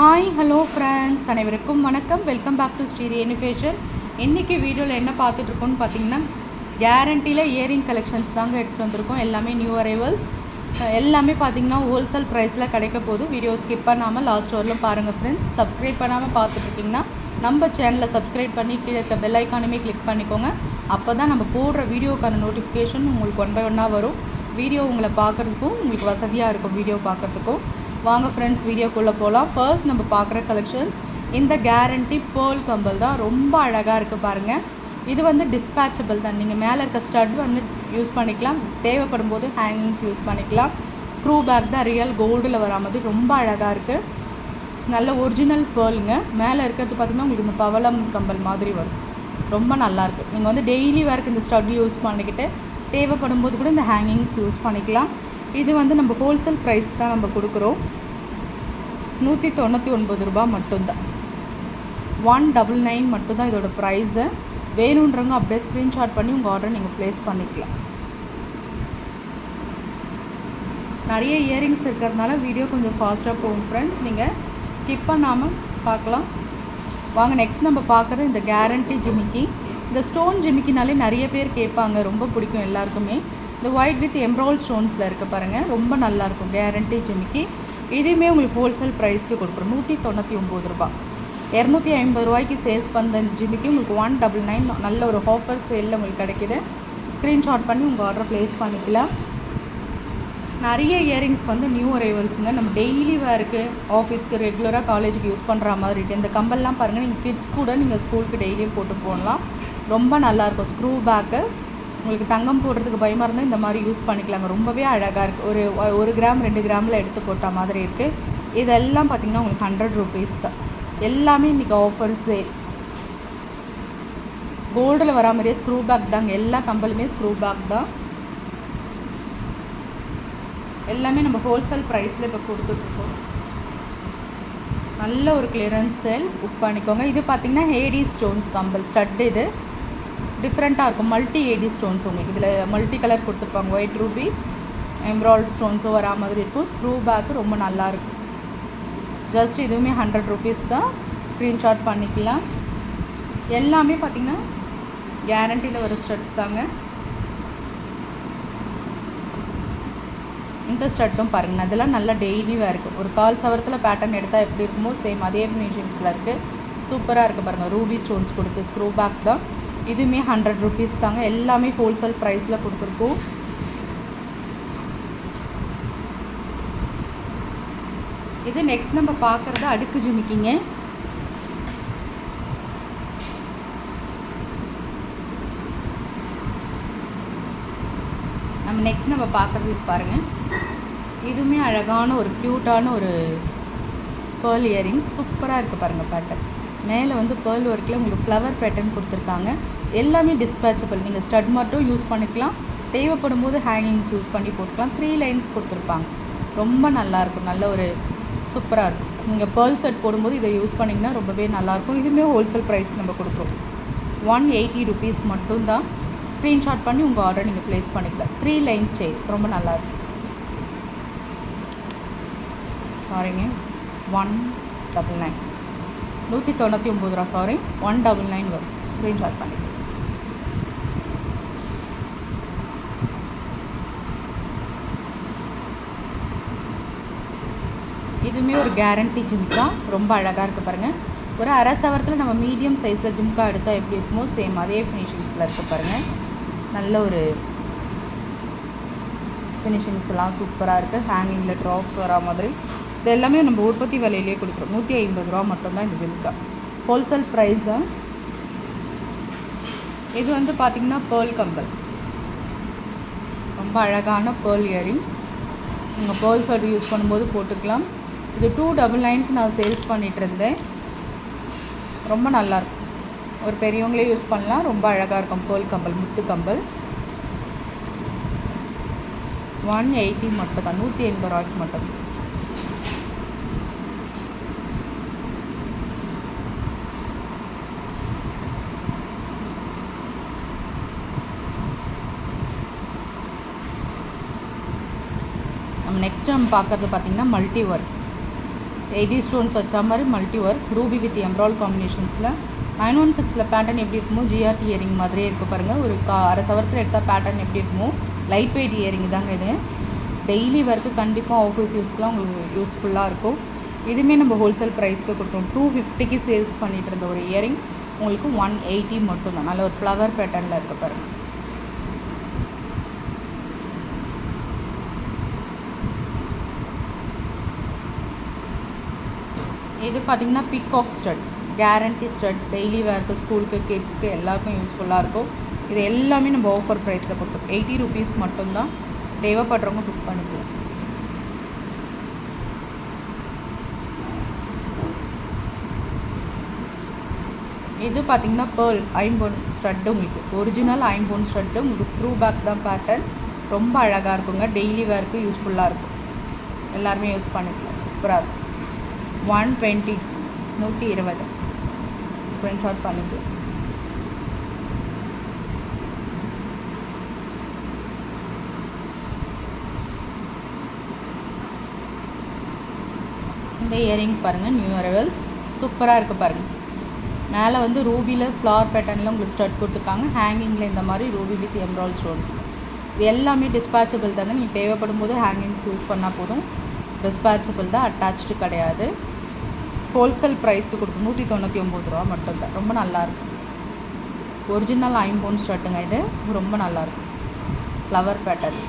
Hi hello friends அனைவருக்கும் வணக்கம். Welcome back to Sri ரெனிஃபேஷன் இன்றைக்கி வீடியோவில் என்ன பார்த்துட்ருக்கோன்னு பார்த்தீங்கன்னா கேரண்டியில் இயரிங் கலெக்ஷன்ஸ் தாங்க எடுத்துகிட்டு வந்திருக்கோம். எல்லாமே நியூ அரைவல்ஸ் எல்லாமே பார்த்தீங்கன்னா ஹோல்சேல் ப்ரைஸில் கிடைக்க போது வீடியோ ஸ்கிப் பண்ணாமல் லாஸ்ட் வரலும் பாருங்கள் ஃப்ரெண்ட்ஸ் சப்ஸ்கிரைப் பண்ணாமல் பார்த்துட்ருக்கீங்கன்னா நம்ம சேனலை சப்ஸ்கிரைப் பண்ணி கீழே இருக்க பெல் ஐக்கானுமே கிளிக் பண்ணிக்கோங்க. அப்போ தான் நம்ம போடுற வீடியோக்கான நோட்டிஃபிகேஷன் உங்களுக்கு ஒன் பை ஒன்னாக வரும். வீடியோ உங்களை பார்க்குறதுக்கும் உங்களுக்கு வசதியாக இருக்கும் வீடியோ பார்க்குறதுக்கும். வாங்க ஃப்ரெண்ட்ஸ் வீடியோக்குள்ளே போகலாம் ஃபர்ஸ்ட் நம்ம பார்க்குற கலெக்ஷன்ஸ் இந்த கேரண்டி பேர்ல் கம்பல் தான். ரொம்ப அழகாக இருக்குது பாருங்கள் இது வந்து டிஸ்பேச்சபிள் தான். நீங்கள் மேலே இருக்க ஸ்டட் வந்து யூஸ் பண்ணிக்கலாம். தேவைப்படும் போது ஹேங்கிங்ஸ் யூஸ் பண்ணிக்கலாம். ஸ்க்ரூ பேக் தான் ரியல் கோல்டில் வரா மாதிரி ரொம்ப அழகாக இருக்குது நல்ல ஒரிஜினல் பேர்லுங்க மேலே இருக்கிறது பார்த்திங்கன்னா உங்களுக்கு இந்த பவளம் கம்பல் மாதிரி வரும். ரொம்ப நல்லாயிருக்கு நீங்கள் வந்து டெய்லி வேர்க்கு இந்த ஸ்டட் யூஸ் பண்ணிக்கிட்டு தேவைப்படும் போது கூட இந்த ஹேங்கிங்ஸ் யூஸ் பண்ணிக்கலாம். இது வந்து நம்ம ஹோல்சேல் ப்ரைஸ் தான் நம்ம கொடுக்குறோம். நூற்றி தொண்ணூற்றி ஒன்பது ரூபா மட்டும்தான். ஒன் டபுள் நைன் மட்டும்தான் இதோட ப்ரைஸு வேணுன்றவங்க அப்படியே ஸ்க்ரீன்ஷாட் பண்ணி உங்கள் ஆர்டர் நீங்கள் ப்ளேஸ் பண்ணிக்கலாம். நிறைய இயரிங்ஸ் இருக்கிறதுனால வீடியோ கொஞ்சம் ஃபாஸ்ட்டாக போகும் ஃப்ரெண்ட்ஸ் நீங்கள் ஸ்கிப் பண்ணாமல் பார்க்கலாம். வாங்க நெக்ஸ்ட் நம்ம பார்க்குறது இந்த கேரண்டி ஜிமிக்கி. இந்த ஸ்டோன் ஜிமிக்கினாலே நிறைய பேர் கேட்பாங்க. ரொம்ப பிடிக்கும் எல்லாருக்குமே. இந்த ஒயிட் வித் எம்ப்ராய்ட் ஸ்டோன்ஸில் இருக்க பாருங்கள் ரொம்ப நல்லாயிருக்கும் கேரண்டி ஜிமிக்கி. இதுவுமே உங்களுக்கு ஹோல்சேல் ப்ரைஸ்க்கு கொடுக்குறோம் நூற்றி தொண்ணூற்றி ஒம்பது ரூபா இரநூத்தி ஐம்பது ரூபாய்க்கு சேல்ஸ் பண்ணுற ஜிமிக்கு உங்களுக்கு ஒன் டபுள் நைன் நல்ல ஒரு ஆஃபர் சேலில் உங்களுக்கு கிடைக்கிது. ஸ்க்ரீன்ஷாட் பண்ணி உங்கள் ஆர்டர் ப்ளேஸ் பண்ணிக்கலாம். நிறைய இயரிங்ஸ் வந்து நியூ அரைவல்ஸுங்க நம்ம டெய்லி வேருக்கு ஆஃபீஸ்க்கு ரெகுலராக காலேஜுக்கு யூஸ் பண்ணுற மாதிரி இருக்குது இந்த கம்பல்லாம் பாருங்கள் நீங்கள் கிட்ஸ் கூட நீங்கள் ஸ்கூலுக்கு டெய்லியும் போட்டு போடலாம் ரொம்ப நல்லாயிருக்கும் ஸ்க்ரூ பேக்கு உங்களுக்கு தங்கம் போடுறதுக்கு பயமாக இருந்தால் இந்த மாதிரி யூஸ் பண்ணிக்கலாங்க. ரொம்பவே அழகாக இருக்குது ஒரு ஒரு கிராம் ரெண்டு கிராமில் எடுத்து போட்ட மாதிரி இருக்குது இதெல்லாம் பார்த்திங்கன்னா உங்களுக்கு ஹண்ட்ரட் ருபீஸ் தான். எல்லாமே இன்றைக்கி ஆஃபர்ஸே கோல்டில் வரா மாதிரியே ஸ்க்ரூ பேக் தாங்க. எல்லா கம்பலுமே ஸ்க்ரூ பேக் தான். எல்லாமே நம்ம ஹோல்சேல் ப்ரைஸில் இப்போ கொடுத்துட்ருக்கோம் நல்ல ஒரு கிளியரன்ஸ் சேல் புக் பண்ணிக்கோங்க. இது பார்த்திங்கன்னா ஹேடி ஸ்டோன்ஸ் கம்பல். ஸ்டட் இது. டிஃப்ரெண்ட்டாக இருக்கும். மல்டி ஏடி ஸ்டோன்ஸ் உங்களுக்கு இதில் மல்டி கலர் கொடுத்துருப்பாங்க. ஒயிட் ரூபி எம்ப்ராய்ட் ஸ்டோன்ஸும் வரா மாதிரி இருக்கும். ஸ்க்ரூ பேக்கு ரொம்ப நல்லாயிருக்கும் ஜஸ்ட் இதுவுமே ஹண்ட்ரட் ருபீஸ் தான். ஸ்க்ரீன்ஷாட் பண்ணிக்கலாம். எல்லாமே பார்த்திங்கன்னா கேரண்டியில் வர ஸ்டட்ஸ் தாங்க. இந்த ஸ்டட்டும் பாருங்கள் அதெல்லாம் நல்லா டெய்லி இருக்கும். ஒரு கால் சவரத்தில் பேட்டர்ன் எடுத்தால் எப்படி இருக்குமோ சேம் அதே ஃபினிஷிங்ஸில் இருக்குது சூப்பராக இருக்குது பாருங்கள் ரூபி ஸ்டோன்ஸ் கொடுத்து ஸ்க்ரூ பேக் தான். இதுவுமே ஹண்ட்ரட் ருபீஸ் தாங்க. எல்லாமே ஹோல்சேல் ப்ரைஸில் கொடுத்துருக்கோம். இது நெக்ஸ்ட் நம்ம பார்க்குறது அடுக்கு ஜுமிக்கிங்க. நம்ம நெக்ஸ்ட் நம்ம பார்க்குறது பாருங்கள் இதுவுமே அழகான ஒரு க்யூட்டான ஒரு பேர்ல் இயரிங் சூப்பராக இருக்குது பாருங்கள் பேட்டர்ன் மேலே வந்து பேர்ல் ஒர்க்கில் உங்களுக்கு ஃப்ளவர் பேட்டர்ன் கொடுத்துருக்காங்க. எல்லாமே டிஸ்பேச்சபிள் நீங்கள் ஸ்டட் மட்டும் யூஸ் பண்ணிக்கலாம். தேவைப்படும் போது ஹேங்கிங்ஸ் யூஸ் பண்ணி போட்டுக்கலாம். த்ரீ லைன்ஸ் கொடுத்துருப்பாங்க. ரொம்ப நல்லாயிருக்கும். நல்ல ஒரு சூப்பராக இருக்கும். நீங்கள் பேர்ல் செட் போடும்போது இதை யூஸ் பண்ணிங்கன்னா ரொம்பவே நல்லாயிருக்கும். இதுவுமே ஹோல்சேல் ப்ரைஸ் நம்ம கொடுக்குறோம் ஒன் எயிட்டி ருபீஸ் மட்டும்தான். ஸ்க்ரீன்ஷாட் பண்ணி உங்கள் ஆர்டர் நீங்கள் ப்ளேஸ் பண்ணிக்கலாம். த்ரீ லைன் செயின் ரொம்ப நல்லாயிருக்கும். சாரிங்க ஒன் டபுள் நைன் நூற்றி தொண்ணூற்றி ஒம்பது ரூபா. சாரி ஒன் டபுள் நைன் வரும். ஸ்க்ரீன்ஷாட் பண்ணி. இதுவுமே ஒரு கேரண்டி ஜிம்கா ரொம்ப அழகாக இருக்குது பாருங்கள் ஒரு அரை சவரத்தில் நம்ம மீடியம் சைஸில் ஜிம்கா எடுத்தால் எப்படி இருக்குமோ சேம் அதே ஃபினிஷிங்ஸில் இருக்குது பாருங்கள் நல்ல ஒரு ஃபினிஷிங்ஸ் எல்லாம் சூப்பராக இருக்குது ஹேங்கிங்கில் ட்ராப்ஸ் வரா மாதிரி. இது எல்லாமே நம்ம உற்பத்தி விலையிலே கொடுக்குறோம். நூற்றி ஐம்பது ரூபா மட்டும்தான் இந்த ஜிம்கா ஹோல்சேல் ப்ரைஸு இது வந்து பார்த்திங்கன்னா பேர்ல் கம்பல். ரொம்ப அழகான பேர்ல் இயரிங் நீங்கள் பேர்ல் சர்ட் யூஸ் பண்ணும்போது போட்டுக்கலாம். இது டூ டபுள் நைனுக்கு நான் சேல்ஸ் பண்ணிகிட்டு இருந்தேன். ரொம்ப நல்லாயிருக்கும் ஒரு பெரியவங்களே யூஸ் பண்ணலாம். ரொம்ப அழகாக இருக்கும். கோல் கம்பல் முத்து கம்பல். ஒன் எயிட்டி மட்டும் தான் நூற்றி எண்பது ரூபாய்க்கு மட்டும். நம்ம நெக்ஸ்ட் நம்ம பார்க்குறது பார்த்திங்கன்னா மல்டி ஒர்க் எயிட்டி ஸ்டோன்ஸ் வச்ச மாதிரி மல்டி ஒர்க் ரூபி வித் எம்ப்ரால் காம்பினேஷன்ஸில் நைன் ஒன் சிக்ஸில் பேட்டர்ன் எப்படி இருக்குமோ ஜிஆர்டி இயரிங் மாதிரியே இருக்குது பாருங்கள் ஒரு கா அரை சவரத்தில் எடுத்தால் பேட்டர்ன் எப்படி இருக்குமோ லைட் வெயிட் இயரிங் தாங்க இது. டெய்லி ஒர்க்கு கண்டிப்பாக ஆஃபீஸ் யூஸ்க்குலாம் உங்களுக்கு யூஸ்ஃபுல்லாக இருக்கும். இதுவுமே நம்ம ஹோல்சேல் ப்ரைஸ்க்கு கொடுத்தோம் டூ ஃபிஃப்டிக்கு சேல்ஸ் பண்ணிகிட்டு இருந்த ஒரு இயரிங் உங்களுக்கு ஒன் எயிட்டி மட்டும்தான். நல்ல ஒரு ஃப்ளவர் பேட்டர்னில் இருக்க பாருங்கள் இது பார்த்திங்கன்னா peacock stud guarantee stud daily வேர்க்கு ஸ்கூலுக்கு கிட்ஸ்க்கு எல்லாருக்கும் யூஸ்ஃபுல்லாக இருக்கும். இது எல்லாமே நம்ம ஆஃபர் ப்ரைஸில் கொடுத்துருக்கோம். எயிட்டி ருபீஸ் மட்டும்தான் தேவைப்படுறவங்க புக் பண்ணிக்கலாம். இது பார்த்திங்கன்னா பேர்ல் ஐம்போன் ஸ்டட்டு உங்களுக்கு. ஒரிஜினல் ஐம்போன் ஸ்டட்டு உங்களுக்கு ஸ்க்ரூ பேக் தான் பேட்டர்ன் ரொம்ப அழகாக இருக்குங்க. டெய்லி வேர்க்கு யூஸ்ஃபுல்லாக இருக்கும். எல்லாருமே யூஸ் பண்ணிக்கலாம். சூப்பராக இருக்கும். ஒன் டுவெண்ட்டி நூற்றி இருபது. ஸ்க்ரீன்ஷாட் பண்ணிக்கலாம் இந்த இயரிங் பாருங்கள் நியூ அரவல்ஸ் சூப்பராக இருக்குது பாருங்கள் மேலே வந்து ரூபியில் ஃப்ளவர் பேட்டர்னில் உங்களுக்கு ஸ்டட் கொடுத்துருக்காங்க. ஹேங்கிங்கில் இந்த மாதிரி ரூபி வித் எம்ரால் ஸ்டோன்ஸ் இது எல்லாமே டிஸ்பேச்சபிள் தாங்க. நீங்கள் தேவைப்படும் போது ஹேங்கிங்ஸ் யூஸ் பண்ணால் போதும். டிஸ்பேச்சபிள் தான் அட்டாச்சு கிடையாது. ஹோல்சேல் ப்ரைஸ்க்கு கொடுக்கும் நூற்றி தொண்ணூற்றி ஒம்பது ரூபா மட்டும்தான். ரொம்ப நல்லாயிருக்கும். ஒரிஜினல் ஐம்போன் ஷர்ட்டுங்க இது ரொம்ப நல்லாயிருக்கும். ஃப்ளவர் பேட்டர்ன்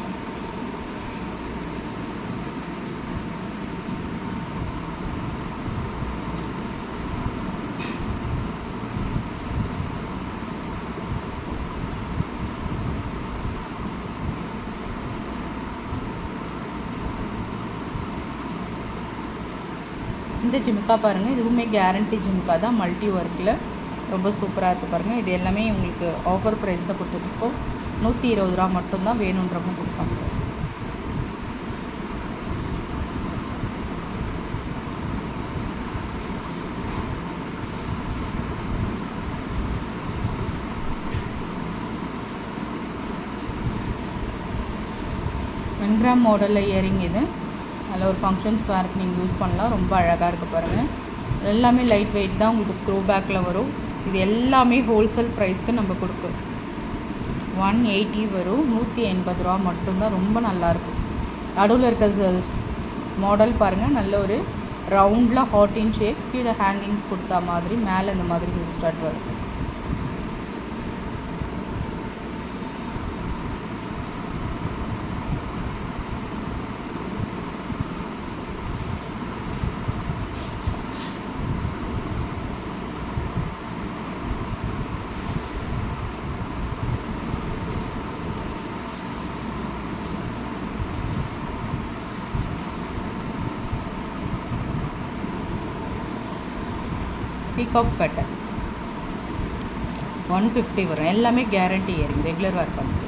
இந்த ஜிமுக்கா பாருங்கள் இதுவுமே கேரண்டி ஜிமுக்கா தான். மல்டி ஒர்க்கில் ரொம்ப சூப்பராக இருக்குது பாருங்கள் இது எல்லாமே உங்களுக்கு ஆஃபர் ப்ரைஸில் கொடுத்துட்ருக்கோம் நூற்றி இருபது ரூபா மட்டும்தான் வேணுன்றவங்க கொடுப்பாங்க. ஒன் மாடலில் இயரிங் இது. அதில் ஒரு ஃபங்க்ஷன்ஸ் வேர்க்கு நீங்கள் யூஸ் பண்ணலாம். ரொம்ப அழகாக இருக்குது பாருங்கள் எல்லாமே லைட் வெயிட் தான் உங்களுக்கு ஸ்க்ரூ பேக்கில் வரும். இது எல்லாமே ஹோல்சேல் ப்ரைஸ்க்கு நம்ம கொடுக்கும். ஒன் எயிட்டி வரும். நூற்றி எண்பது ரூபா மட்டும்தான். ரொம்ப நல்லாயிருக்கும் நடுவில் இருக்க மாடல் பாருங்கள் நல்ல ஒரு ரவுண்டில் ஹாட்டின் ஷேப் கீழே ஹேங்கிங்ஸ் கொடுத்தா மாதிரி மேலே இந்த மாதிரி ஸ்டார்ட் வரும். பீகாக் பேட்டர்ன் ஒன் ஃபிஃப்டி வரும். எல்லாமே கேரண்டி இயரிங் ரெகுலர் ஒர்க் பண்ணிக்கலாம்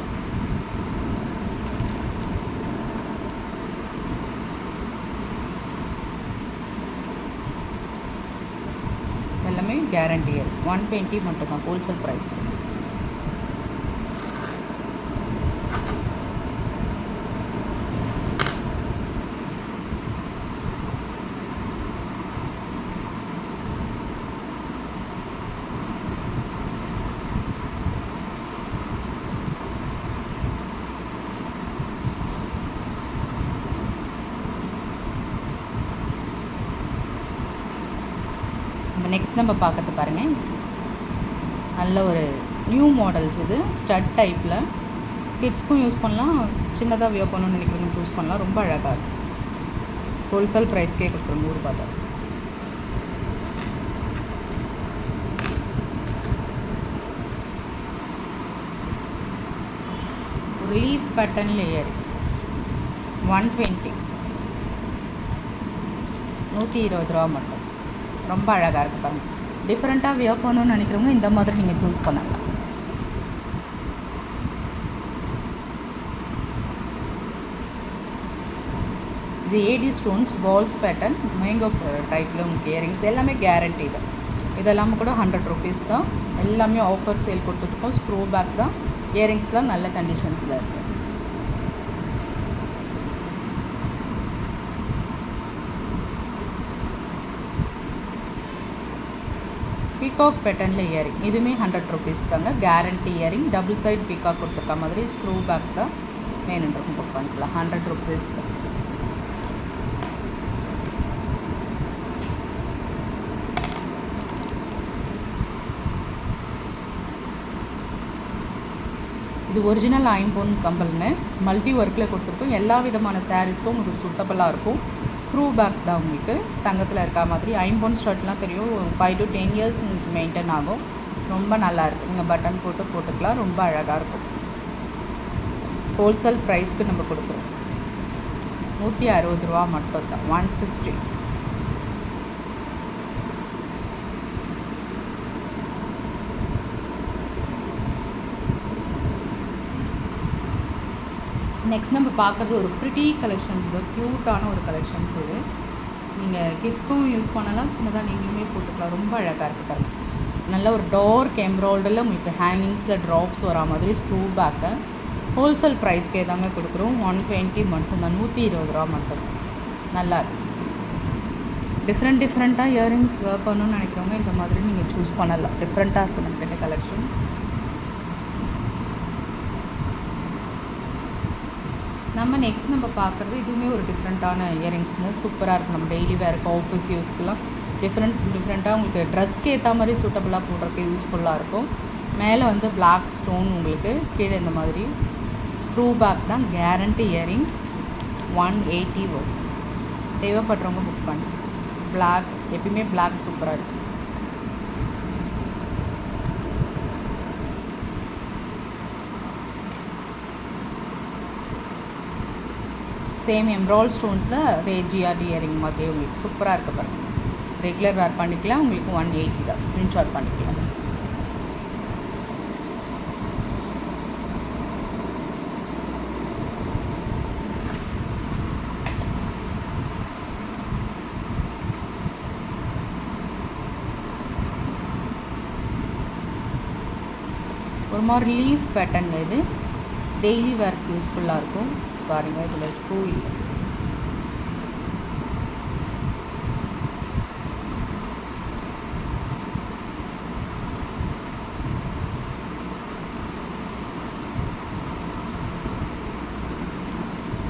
எல்லாமே கேரண்டி இயர் ஒன் டுவெண்ட்டி மட்டும்தான் ஹோல்சேல் ப்ரைஸ் நம்ம நெக்ஸ்ட் நம்ம பார்க்கறது பாருங்கள் நல்ல ஒரு நியூ மாடல்ஸ் இது. ஸ்டட் டைப்பில் கிட்ஸ்க்கும் யூஸ் பண்ணலாம். சின்னதாக வியோ பண்ணணும்னு நினைக்கிறவங்க சூஸ் பண்ணலாம். ரொம்ப அழகாக இருக்கும். ஹோல்சேல் ப்ரைஸ்க்கே கொடுக்குறோம் நூறு தான் leaf pattern layer one twenty நூற்றி இருபது ரூபா மட்டும். ரொம்ப அழகாக இருக்குது பாருங்கள் டிஃப்ரெண்ட்டாக வியர் பண்ணணும்னு நினைக்கிறவங்க இந்த மாதிரி நீங்கள் சூஸ் பண்ணலாம். இது AD stones balls pattern mango டைப்பில் உங்களுக்கு இயரிங்ஸ் எல்லாமே கேரண்டி தான். இதெல்லாமே கூட ஹண்ட்ரட் ருபீஸ் தான். எல்லாமே ஆஃபர் சேல் கொடுத்துட்ருக்கோம் ஸ்க்ரூ பேக் தான். இயரிங்ஸ்லாம் நல்ல கண்டிஷன்ஸில் இருக்குது பீகாக் பேட்டர்னில் இயரிங் இதுவுமே ஹண்ட்ரட் ருபீஸ் தாங்க. Guarantee earring double side peacock கொடுத்துருக்க மாதிரி ஸ்க்ரூ பேக் தான் வேணுன்றக்கும் புக் பண்ணிக்கலாம். ஹண்ட்ரட் ருபீஸ் தான். இது ஒரிஜினல் ஐம்பொன் கம்பல்னு மல்டி ஒர்க்கில் கொடுத்துருக்கோம். எல்லா விதமான சாரீஸ்க்கும் உங்களுக்கு சூட்டபுளாக இருக்கும். ஸ்க்ரூ பேக் தான் உங்களுக்கு. தங்கத்தில் இருக்கா மாதிரி ஐம்பொன் ஸ்டர்ட்லாம் தெரியும். ஒரு ஃபைவ் டு டென் இயர்ஸ் உங்களுக்கு மெயின்டைன் ஆகும். ரொம்ப நல்லா இருக்குது நீங்கள் பட்டன் போட்டு போட்டுக்கலாம். ரொம்ப அழகாக இருக்கும். ஹோல்சேல் ப்ரைஸ்க்கு நம்ம கொடுக்குறோம். நூற்றி அறுபது ரூபா மட்டும் தான் ஒன் சிக்ஸ்டி நெக்ஸ்ட் நம்ம பார்க்குறது ஒரு ப்ரிட்டி கலெக்ஷன் இது க்யூட்டான ஒரு கலெக்ஷன்ஸ் இது. நீங்கள் கிட்ஸ்க்கும் யூஸ் பண்ணலாம் சின்னதாக நீங்களுமே போட்டுக்கலாம். ரொம்ப அழகாக இருக்குது நல்ல ஒரு டோர் எம்ப்ராய்டரில் உங்களுக்கு ஹேங்கிங்ஸில் ட்ராப்ஸ் வரா மாதிரி ஸ்க்ரூ பேக்கை ஹோல்சேல் ப்ரைஸ்க்கே தாங்க கொடுக்குறோம். ஒன் டுவெண்ட்டி மட்டும்தான். நூற்றி இருபது ரூபா மட்டும். நல்லா இருக்கும் டிஃப்ரெண்ட் டிஃப்ரெண்ட்டாக இயரிங்ஸ் வேர் பண்ணணும்னு நினைக்கிறவங்க இந்த மாதிரி நீங்கள் சூஸ் பண்ணலாம். டிஃப்ரெண்ட்டாக இருக்கும் நம்மகிட்ட கலெக்ஷன்ஸ் நம்ம நெக்ஸ்ட் நம்ம பார்க்குறது இதுவுமே ஒரு டிஃப்ரெண்ட்டான இயரிங்ஸ்னு சூப்பராக இருக்கும். நம்ம டெய்லி வேறுக்கு ஆஃபீஸ் யூஸ்க்கெலாம் டிஃப்ரெண்ட் டிஃப்ரெண்ட்டாக உங்களுக்கு ட்ரெஸ்க்கு ஏற்ற மாதிரி சூட்டபுளாக போடுறதுக்கு யூஸ்ஃபுல்லாக இருக்கும். மேலே வந்து பிளாக் ஸ்டோன் உங்களுக்கு கீழே இந்த மாதிரி ஸ்க்ரூ பேக் தான் கேரண்டி இயரிங் ஒன் எயிட்டி வரும் தேவைப்படுறவங்க புக் பண்ணி. பிளாக் எப்பயுமே பிளாக் சூப்பராக இருக்கும். சேம் எம்ரால் ஸ்டோன்ஸில் அதே ஜிஆர்டி இயரிங் மாதிரி உங்களுக்கு சூப்பராக இருக்க பாருங்கள் ரெகுலர் வேர் பண்ணிக்கலாம். உங்களுக்கு ஒன் எயிட்டி தான். ஸ்க்ரீன்ஷாட் பண்ணிக்கலாம். ஒரு மாதிரி லீஃப் பேட்டர்ன் இது. டெய்லி வேர்க்கு யூஸ்ஃபுல்லாக இருக்கும். சாரிங்க இதில் ஸ்க்ரூ இல்லை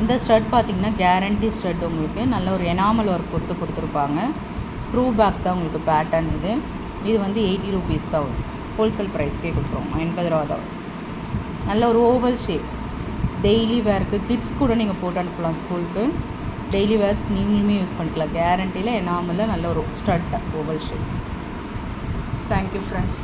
இந்த ஸ்டட் பார்த்திங்கன்னா கேரண்டி ஸ்டட் உங்களுக்கு. நல்ல ஒரு எனாமல் ஒர்க் கொடுத்து கொடுத்துருப்பாங்க. ஸ்க்ரூ பேக் தான் உங்களுக்கு பேட்டர்ன் இது. இது வந்து எயிட்டி ருபீஸ் தான் வரும். ஹோல்சேல் ப்ரைஸ்க்கே கொடுத்துருவோம். எண்பது ரூபா தான் நல்ல ஒரு ஓவல் ஷேப் டெய்லி வேர்க்கு கிட்ஸ் கூட நீங்கள் போட்டு அனுப்பலாம் ஸ்கூலுக்கு டெய்லி வேர்ஸ் நீங்களுமே யூஸ் பண்ணிக்கலாம். கேரண்டியில் எனாமலில் நல்ல ஒரு stud oval shape thank you friends